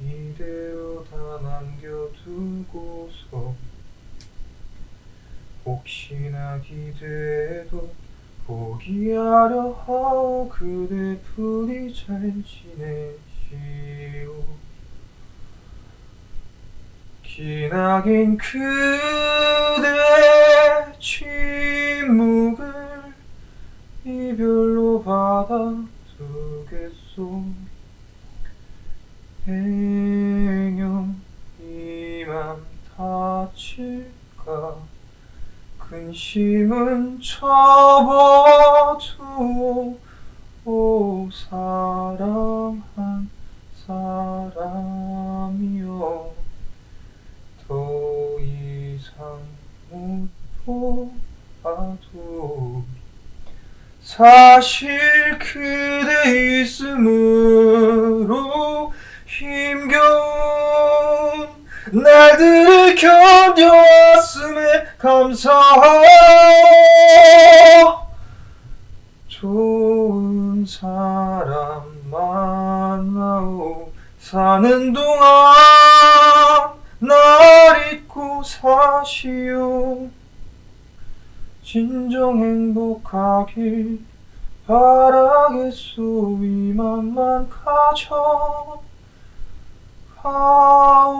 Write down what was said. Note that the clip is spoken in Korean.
이대로 다 남겨두고서 혹시나 기대도 포기하려 하오. 그대 부디 잘 지내시오. 기나긴 그대 침묵을 이별로 받아두겠소 행여 이맘 다칠까? 근심은 접어두오 오 사랑한 사람이여. 더 이상 못 보아도 사실 그대 있음으 날들을 견뎌왔음에 감사하오. 좋은 사람 만나오. 사는 동안 날 잊고 사시오. 진정 행복하길 바라겠소. 이맘만 가져 Oh.